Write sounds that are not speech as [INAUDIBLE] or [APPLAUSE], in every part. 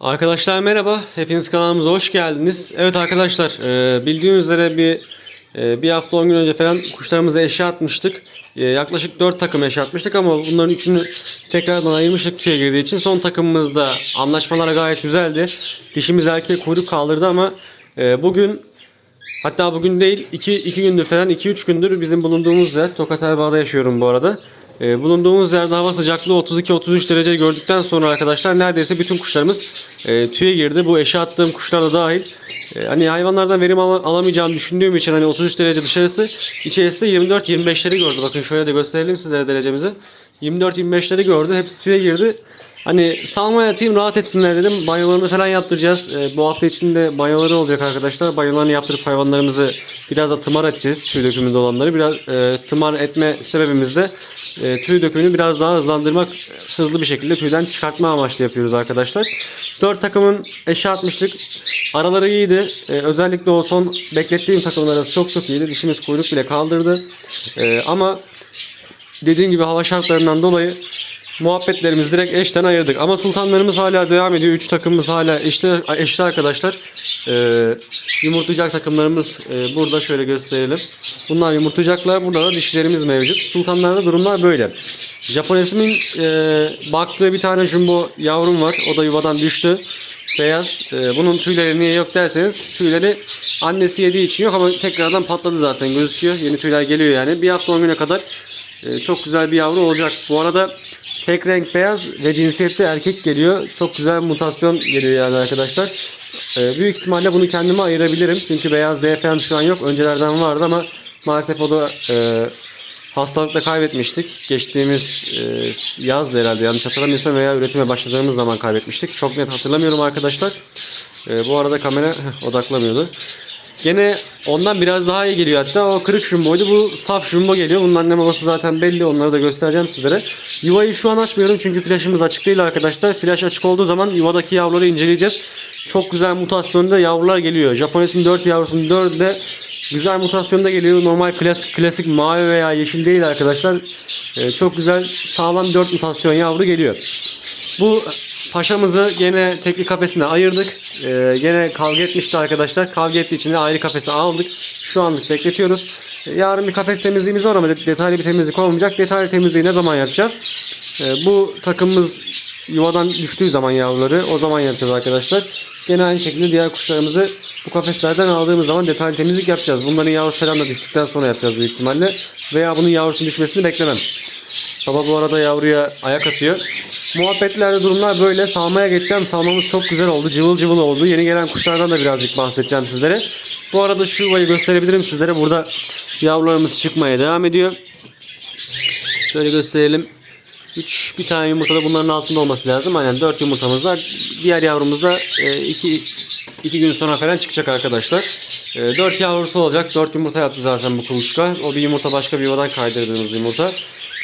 Arkadaşlar merhaba. Hepiniz kanalımıza hoş geldiniz. Evet arkadaşlar e, bildiğiniz üzere bir e, bir hafta 10 gün önce falan kuşlarımıza eşya atmıştık. E, yaklaşık 4 takım eşya atmıştık ama bunların üçünü tekrardan ayırmıştık tüye girdiği için. Son takımımızda anlaşmalar gayet güzeldi. Dişimiz erkek kuyruk kaldırdı ama bugün Hatta bugün değil 2 2 gündür falan 2 3 gündür bizim bulunduğumuz yer Tokat Erbaa'da yaşıyorum bu arada. Ee, bulunduğumuz yerde hava sıcaklığı 32-33 derece gördükten sonra arkadaşlar neredeyse bütün kuşlarımız e, tüye girdi. Bu eşe attığım kuşlar da dahil. E, hani hayvanlardan verim al- alamayacağımı düşündüğüm için hani 33 derece dışarısı içerisinde 24-25'leri gördü. Bakın şöyle de gösterelim sizlere derecemizi. 24-25'leri gördü. Hepsi tüye girdi. Hani salmaya yatayım rahat etsinler dedim. Banyolarını falan yaptıracağız. Ee, bu hafta içinde banyoları olacak arkadaşlar. Banyolarını yaptırıp hayvanlarımızı biraz da tımar edeceğiz. Tüy dökümünde olanları. Biraz e, tımar etme sebebimiz de e, tüy dökümünü biraz daha hızlandırmak, hızlı bir şekilde tüyden çıkartma amaçlı yapıyoruz arkadaşlar. 4 takımın eşe atmıştık. Araları iyiydi. Ee, özellikle o son beklettiğim takımın arası çok çok iyiydi. Dişimiz kuyruk bile kaldırdı. Ee, ama dediğim gibi hava şartlarından dolayı muhabbetlerimizi direkt eşten ayırdık. Ama sultanlarımız hala devam ediyor. 3 takımımız hala eşli, eşli arkadaşlar. Ee, yumurtlayacak takımlarımız e, burada şöyle gösterelim. Bunlar yumurtlayacaklar. Burada da dişilerimiz mevcut. Sultanlarda durumlar böyle. Japones'imin e, baktığı bir tane jumbo yavrum var. O da yuvadan düştü. Beyaz. E, bunun tüyleri niye yok derseniz tüyleri annesi yediği için yok ama tekrardan patladı zaten gözüküyor. Yeni tüyler geliyor yani. Bir hafta 10 güne kadar e, çok güzel bir yavru olacak. Bu arada tek renk beyaz ve cinsiyette erkek geliyor. Çok güzel mutasyon geliyor yani arkadaşlar. E, büyük ihtimalle bunu kendime ayırabilirim. Çünkü beyaz DFM şu an yok. Öncelerden vardı ama maalesef o da e, hastalıkla kaybetmiştik. Geçtiğimiz e, yazdı herhalde yanlış hatırlamıyorsam veya üretime başladığımız zaman kaybetmiştik. Çok net hatırlamıyorum arkadaşlar. E, bu arada kamera odaklamıyordu. Gene ondan biraz daha iyi geliyor hatta. O kırık jumboydu. Bu saf jumbo geliyor. Bunun anne babası zaten belli. Onları da göstereceğim sizlere. Yuvayı şu an açmıyorum çünkü flaşımız açık değil arkadaşlar. Flaş açık olduğu zaman yuvadaki yavruları inceleyeceğiz. Çok güzel mutasyonda yavrular geliyor. Japones'in 4 yavrusunun 4'ü de güzel mutasyonda geliyor. Normal klasik klasik mavi veya yeşil değil arkadaşlar. Ee, çok güzel sağlam 4 mutasyon yavru geliyor. Bu paşamızı gene tekli kafesine ayırdık. Ee, gene kavga etmişti arkadaşlar. Kavga ettiği için de ayrı kafese aldık. Şu anlık bekletiyoruz. Ee, yarın bir kafes temizliğimiz var ama de- detaylı bir temizlik olmayacak. Detaylı temizliği ne zaman yapacağız? Ee, bu takımımız yuvadan düştüğü zaman yavruları o zaman yapacağız arkadaşlar. Gene aynı şekilde diğer kuşlarımızı bu kafeslerden aldığımız zaman detaylı temizlik yapacağız. Bunların yavrusu falan da düştükten sonra yapacağız büyük ihtimalle. Veya bunun yavrusunun düşmesini beklemem. Baba bu arada yavruya ayak atıyor. Muhabbetlerde durumlar böyle. Salmaya geçeceğim. Salmamız çok güzel oldu. Cıvıl cıvıl oldu. Yeni gelen kuşlardan da birazcık bahsedeceğim sizlere. Bu arada şu yuvayı gösterebilirim sizlere. Burada yavrularımız çıkmaya devam ediyor. Şöyle gösterelim. 3 bir tane yumurtada bunların altında olması lazım. Aynen 4 yumurtamız var. Diğer yavrumuz da 2 2 gün sonra falan çıkacak arkadaşlar. 4 yavrusu olacak. 4 yumurta yaptı zaten bu kuluçka. O bir yumurta başka bir yuvadan kaydırdığımız yumurta.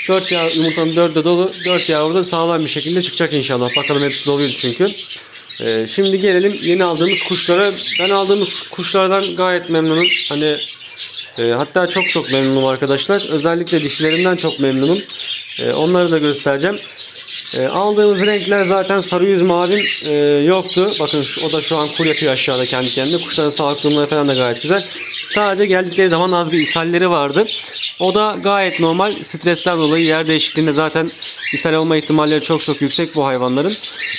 4 yav yumurtanın 4'ü de dolu. 4 yavru da sağlam bir şekilde çıkacak inşallah. Bakalım hepsi doluydu çünkü. Ee, şimdi gelelim yeni aldığımız kuşlara. Ben aldığımız kuşlardan gayet memnunum. Hani e, hatta çok çok memnunum arkadaşlar. Özellikle dişilerinden çok memnunum. E, onları da göstereceğim. E, aldığımız renkler zaten sarı yüz mavim e, yoktu. Bakın o da şu an kul yapıyor aşağıda kendi kendine. Kuşların sağlık durumları falan da gayet güzel. Sadece geldikleri zaman az bir ishalleri vardı. O da gayet normal. Stresler dolayı yer değişikliğinde zaten ishal olma ihtimalleri çok çok yüksek bu hayvanların.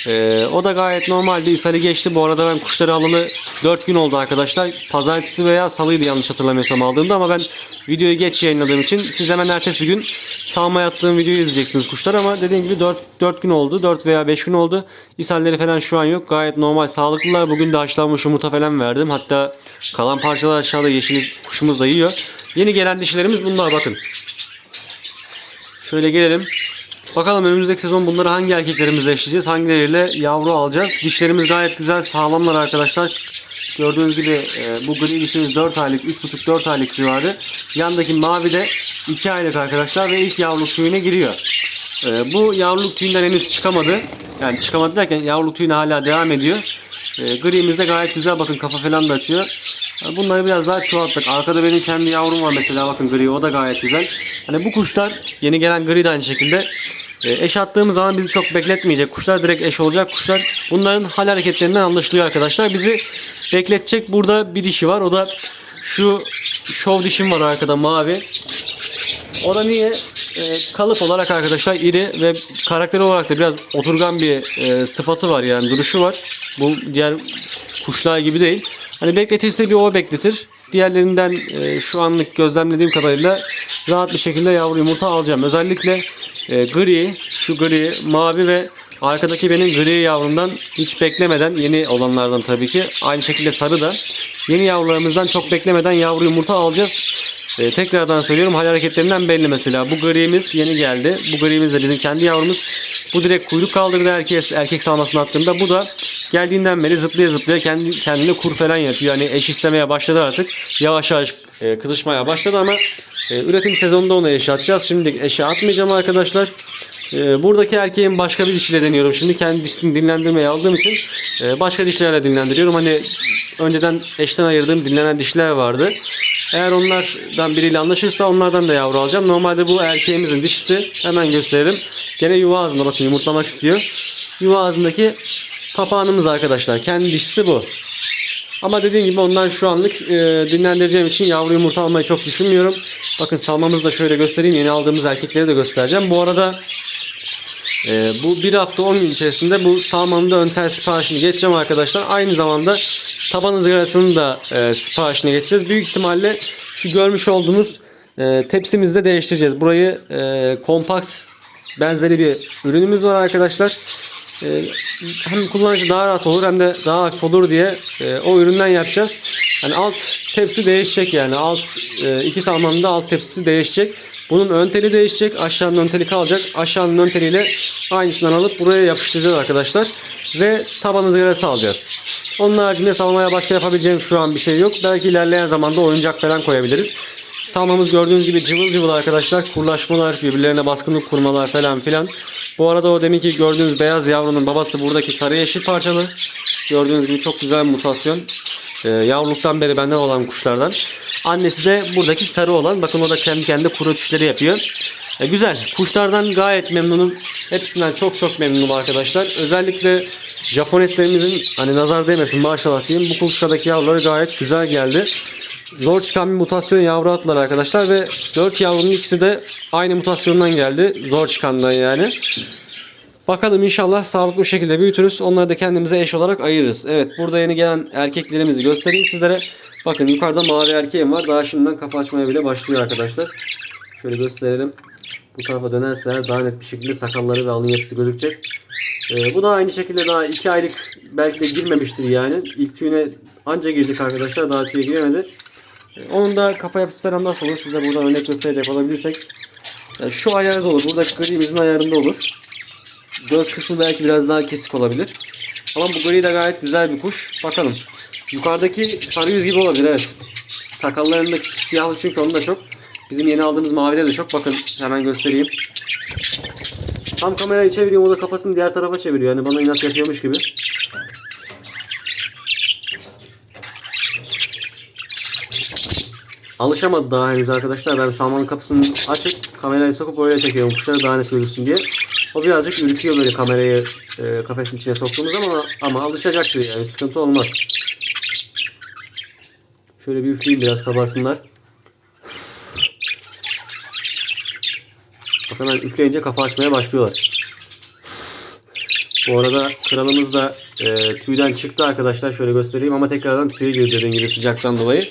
E, o da gayet normaldi. İshali geçti. Bu arada ben kuşları alalı 4 gün oldu arkadaşlar. Pazartesi veya salıydı yanlış hatırlamıyorsam aldığımda ama ben videoyu geç yayınladığım için siz hemen ertesi gün salma yattığım videoyu izleyeceksiniz kuşlar ama dediğim gibi 4, 4 gün oldu. 4 veya 5 gün oldu. İshalleri falan şu an yok. Gayet normal sağlıklılar. Bugün de haşlanmış yumurta falan verdim. Hatta kalan parçalar aşağıda yeşil kuşumuz da yiyor. Yeni gelen dişilerimiz bunlar bakın. Şöyle gelelim. Bakalım önümüzdeki sezon bunları hangi erkeklerimizle eşleyeceğiz? Hangileriyle yavru alacağız? Dişlerimiz gayet güzel, sağlamlar arkadaşlar. Gördüğünüz gibi e, bu gri dişimiz 4 aylık, 3,5-4 aylık civarı. Yandaki mavi de 2 aylık arkadaşlar ve ilk yavruluk tüyüne giriyor. E, bu yavruluk tüyünden henüz çıkamadı. Yani çıkamadı derken yavruluk tüyüne hala devam ediyor. E, gri'miz de gayet güzel. Bakın kafa falan da açıyor. Bunları biraz daha çoğalttık. Arkada benim kendi yavrum var mesela bakın gri o da gayet güzel. Hani bu kuşlar yeni gelen gri de aynı şekilde E, eş attığımız zaman bizi çok bekletmeyecek kuşlar. Direkt eş olacak kuşlar. Bunların hal hareketlerinden anlaşılıyor arkadaşlar. Bizi bekletecek burada bir dişi var. O da şu şov dişim var arkada mavi. O da niye? E, kalıp olarak arkadaşlar iri ve karakter olarak da biraz oturgan bir e, sıfatı var yani duruşu var. Bu diğer kuşlar gibi değil. Hani bekletirse bir o bekletir. Diğerlerinden e, şu anlık gözlemlediğim kadarıyla rahat bir şekilde yavru yumurta alacağım. Özellikle e, gri, şu gri, mavi ve arkadaki benim gri yavrumdan hiç beklemeden yeni olanlardan tabii ki aynı şekilde sarı da yeni yavrularımızdan çok beklemeden yavru yumurta alacağız. E, tekrardan söylüyorum hal hareketlerinden belli mesela. Bu gri'miz yeni geldi. Bu gri'miz de bizim kendi yavrumuz. Bu direkt kuyruk kaldırdı erkek, erkek salmasını attığında. Bu da geldiğinden beri zıplaya zıplaya kendi, kendine kur falan yapıyor. Yani eş istemeye başladı artık. Yavaş yavaş e, kızışmaya başladı ama e, üretim sezonunda ona eşe atacağız. Şimdi eşe atmayacağım arkadaşlar. E, buradaki erkeğin başka bir dişiyle deniyorum. Şimdi kendi dişini dinlendirmeye aldığım için e, başka dişlerle dinlendiriyorum. Hani önceden eşten ayırdığım dinlenen dişler vardı. Eğer onlardan biriyle anlaşırsa onlardan da yavru alacağım. Normalde bu erkeğimizin dişisi hemen gösteririm. Gene yuva ağzında bakın yumurtlamak istiyor. Yuva ağzındaki papağanımız arkadaşlar. Kendi dişisi bu. Ama dediğim gibi ondan şu anlık e, dinlendireceğim için yavru yumurta almayı çok düşünmüyorum. Bakın salmamızı da şöyle göstereyim. Yeni aldığımız erkekleri de göstereceğim. Bu arada e, bu bir hafta 10 gün içerisinde bu salmanın da ön tel siparişini geçeceğim arkadaşlar. Aynı zamanda taban ızgarasının da e, siparişine geçeceğiz. Büyük ihtimalle şu görmüş olduğunuz e, tepsimizi de değiştireceğiz. Burayı e, kompakt benzeri bir ürünümüz var arkadaşlar. E, hem kullanıcı daha rahat olur hem de daha hafif olur diye e, o üründen yapacağız. Hani alt tepsi değişecek yani. Alt e, iki salmanın alt tepsisi değişecek. Bunun ön teli değişecek. Aşağının ön teli kalacak. Aşağının ön teliyle aynısından alıp buraya yapıştıracağız arkadaşlar. Ve taban ızgarası alacağız. Onun haricinde salmaya başka yapabileceğim şu an bir şey yok. Belki ilerleyen zamanda oyuncak falan koyabiliriz. Salmamız gördüğünüz gibi cıvıl cıvıl arkadaşlar. Kurlaşmalar, birbirlerine baskınlık kurmalar falan filan. Bu arada o deminki gördüğünüz beyaz yavrunun babası buradaki sarı yeşil parçalı. Gördüğünüz gibi çok güzel bir mutasyon. Ee, yavruluktan beri benden olan kuşlardan. Annesi de buradaki sarı olan. Bakın o da kendi kendine kuru ötüşleri yapıyor. E, güzel. Kuşlardan gayet memnunum. Hepsinden çok çok memnunum arkadaşlar. Özellikle Japoneslerimizin hani nazar değmesin maşallah diyeyim. Bu kuşlardaki yavruları gayet güzel geldi. Zor çıkan bir mutasyon yavru attılar arkadaşlar ve 4 yavrunun ikisi de aynı mutasyondan geldi. Zor çıkandan yani. Bakalım inşallah sağlıklı bir şekilde büyütürüz. Onları da kendimize eş olarak ayırırız. Evet burada yeni gelen erkeklerimizi göstereyim sizlere. Bakın yukarıda mavi erkeğim var. Daha şimdiden kafa açmaya bile başlıyor arkadaşlar. Şöyle gösterelim. Bu tarafa dönerse daha net bir şekilde sakalları ve alın yapısı gözükecek. Ee, bu da aynı şekilde daha 2 aylık belki de girmemiştir yani. İlk tüyüne anca girdik arkadaşlar. Daha tüye giremedi. Ee, onun da kafa yapısı falan nasıl olur size buradan örnek gösterecek olabilirsek. Yani şu ayarda olur. Buradaki grimizin ayarında olur. Göz kısmı belki biraz daha kesik olabilir. Ama bu gri de gayet güzel bir kuş. Bakalım. Yukarıdaki sarı yüz gibi olabilir evet. Sakallarındaki siyahlı çünkü onda çok. Bizim yeni aldığımız mavide de çok. Bakın hemen göstereyim. Tam kamerayı çeviriyorum o da kafasını diğer tarafa çeviriyor. Yani bana inat yapıyormuş gibi. Alışamadı daha henüz arkadaşlar. Ben salmanın kapısını açıp kamerayı sokup oraya çekiyorum. Kuşları daha net görürsün diye. O birazcık ürküyor böyle kamerayı e, kafesin içine soktuğumuz ama ama alışacaktır yani sıkıntı olmaz. Şöyle bir üfleyeyim biraz kabarsınlar. Hemen üfleyince kafa açmaya başlıyorlar. Bu arada kralımız da e, tüyden çıktı arkadaşlar. Şöyle göstereyim ama tekrardan tüye girdi dediğim gibi sıcaktan dolayı.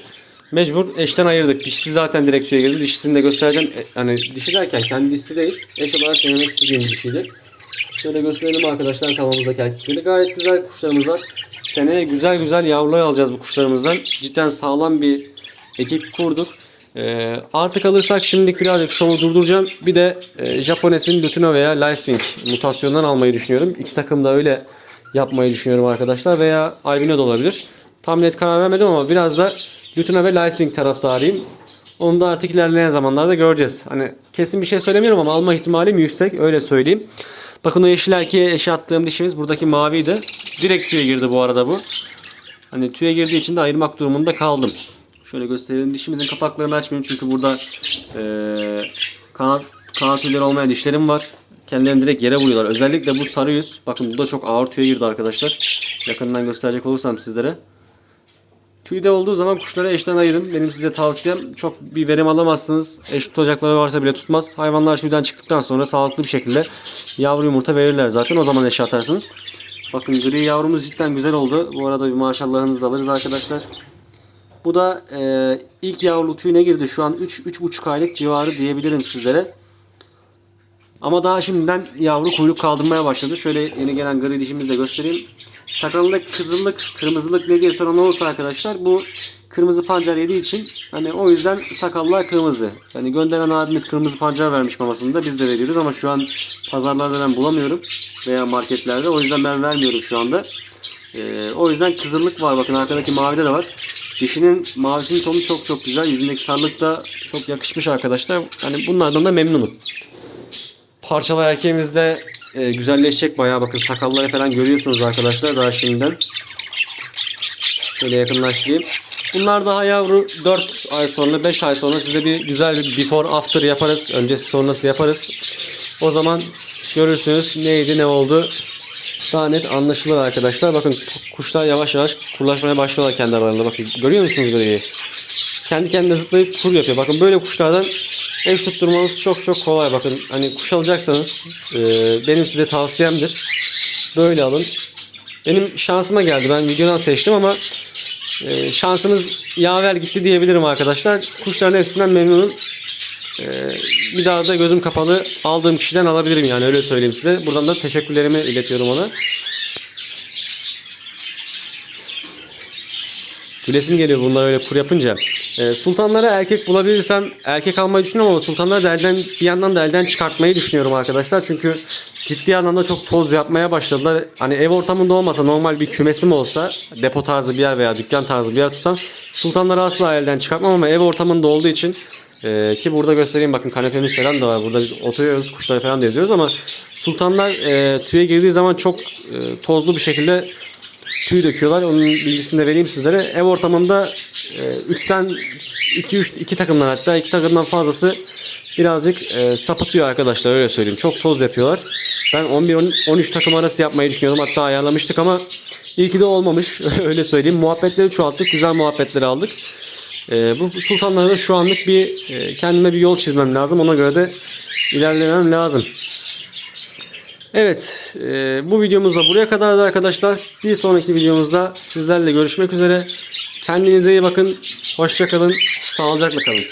Mecbur eşten ayırdık. Dişisi zaten direkt tüye girdi. Dişisini de göstereceğim. E, hani dişi derken kendi dişisi değil. Eş olarak denemek istediğim dişiydi. Şöyle gösterelim arkadaşlar tavamızdaki erkekleri. Gayet güzel kuşlarımız var. Seneye güzel güzel yavrular alacağız bu kuşlarımızdan. Cidden sağlam bir ekip kurduk. Ee, artık alırsak şimdilik birazcık şovu durduracağım. Bir de e, Japones'in Lutino veya Licewing mutasyondan almayı düşünüyorum. İki takım da öyle yapmayı düşünüyorum arkadaşlar. Veya Albino da olabilir. Tam net karar vermedim ama biraz da Lutino ve Licewing taraftarıyım. Onu da artık ilerleyen zamanlarda göreceğiz. Hani kesin bir şey söylemiyorum ama alma ihtimalim yüksek öyle söyleyeyim. Bakın o yeşil erkeğe eşe attığım dişimiz buradaki maviydi. Direkt tüye girdi bu arada bu. Hani tüye girdiği için de ayırmak durumunda kaldım. Şöyle gösterelim. Dişimizin kapaklarını açmayayım çünkü burada eee kanat, kanat olmayan dişlerim var. kendilerini direkt yere vuruyorlar. Özellikle bu sarı yüz. Bakın bu da çok ağır tüye girdi arkadaşlar. Yakından gösterecek olursam sizlere. Tüyde olduğu zaman kuşları eşten ayırın. Benim size tavsiyem çok bir verim alamazsınız. Eş tutacakları varsa bile tutmaz. Hayvanlar tüyden çıktıktan sonra sağlıklı bir şekilde yavru yumurta verirler zaten. O zaman eşe atarsınız. Bakın gri yavrumuz cidden güzel oldu. Bu arada bir maşallahınızı da alırız arkadaşlar. Bu da e, ilk yavrulu tüyüne girdi. Şu an 3-3,5 aylık civarı diyebilirim sizlere. Ama daha şimdiden yavru kuyruk kaldırmaya başladı. Şöyle yeni gelen gri dişimizi de göstereyim. Sakalında kızıllık, kırmızılık ne diye soran olursa arkadaşlar bu kırmızı pancar yediği için hani o yüzden sakallar kırmızı. Yani gönderen abimiz kırmızı pancar vermiş mamasında biz de veriyoruz ama şu an pazarlarda ben bulamıyorum veya marketlerde. O yüzden ben vermiyorum şu anda. Ee, o yüzden kızıllık var. Bakın arkadaki mavide de var. Dişinin mavisinin tonu çok çok güzel. Yüzündeki sarılık da çok yakışmış arkadaşlar. Hani bunlardan da memnunum. Parçalı erkeğimiz de e, güzelleşecek bayağı. Bakın sakalları falan görüyorsunuz arkadaşlar daha şimdiden. Şöyle yakınlaştırayım. Bunlar daha yavru 4 ay sonra 5 ay sonra size bir güzel bir before after yaparız. Öncesi sonrası yaparız. O zaman görürsünüz neydi ne oldu. Daha net anlaşılır arkadaşlar. Bakın kuşlar yavaş yavaş kurlaşmaya başlıyorlar kendi aralarında. Bakın görüyor musunuz böyle? Kendi kendine zıplayıp kur yapıyor. Bakın böyle kuşlardan eş tutturmanız çok çok kolay. Bakın hani kuş alacaksanız e, benim size tavsiyemdir. Böyle alın. Benim şansıma geldi. Ben videodan seçtim ama e, şansınız yaver gitti diyebilirim arkadaşlar. Kuşların hepsinden memnunum. E, bir daha da gözüm kapalı aldığım kişiden alabilirim yani öyle söyleyeyim size. Buradan da teşekkürlerimi iletiyorum ona. Gülesim geliyor bunlar öyle kur yapınca. Ee, sultanlara erkek bulabilirsem erkek almayı düşünüyorum ama sultanları da elden, bir yandan da elden çıkartmayı düşünüyorum arkadaşlar. Çünkü ciddi anlamda çok toz yapmaya başladılar. Hani ev ortamında olmasa normal bir kümesim olsa depo tarzı bir yer veya dükkan tarzı bir yer tutsam sultanları asla elden çıkartmam ama ev ortamında olduğu için e, ki burada göstereyim bakın kanepemiz falan da var. Burada biz oturuyoruz kuşları falan da izliyoruz ama sultanlar e, tüye girdiği zaman çok e, tozlu bir şekilde tüy döküyorlar. Onun bilgisini de vereyim sizlere. Ev ortamında 3'ten 2 3 2 takımdan hatta 2 takımdan fazlası birazcık e, sapıtıyor arkadaşlar öyle söyleyeyim. Çok toz yapıyorlar. Ben 11 10 13 takım arası yapmayı düşünüyordum. Hatta ayarlamıştık ama iyi ki de olmamış. [LAUGHS] öyle söyleyeyim. Muhabbetleri çoğalttık. Güzel muhabbetleri aldık. E, bu sultanlara da şu anlık bir e, kendime bir yol çizmem lazım. Ona göre de ilerlemem lazım. Evet, e, bu videomuz da buraya kadardı arkadaşlar. Bir sonraki videomuzda sizlerle görüşmek üzere. Kendinize iyi bakın. Hoşça kalın. Sağlıcakla kalın.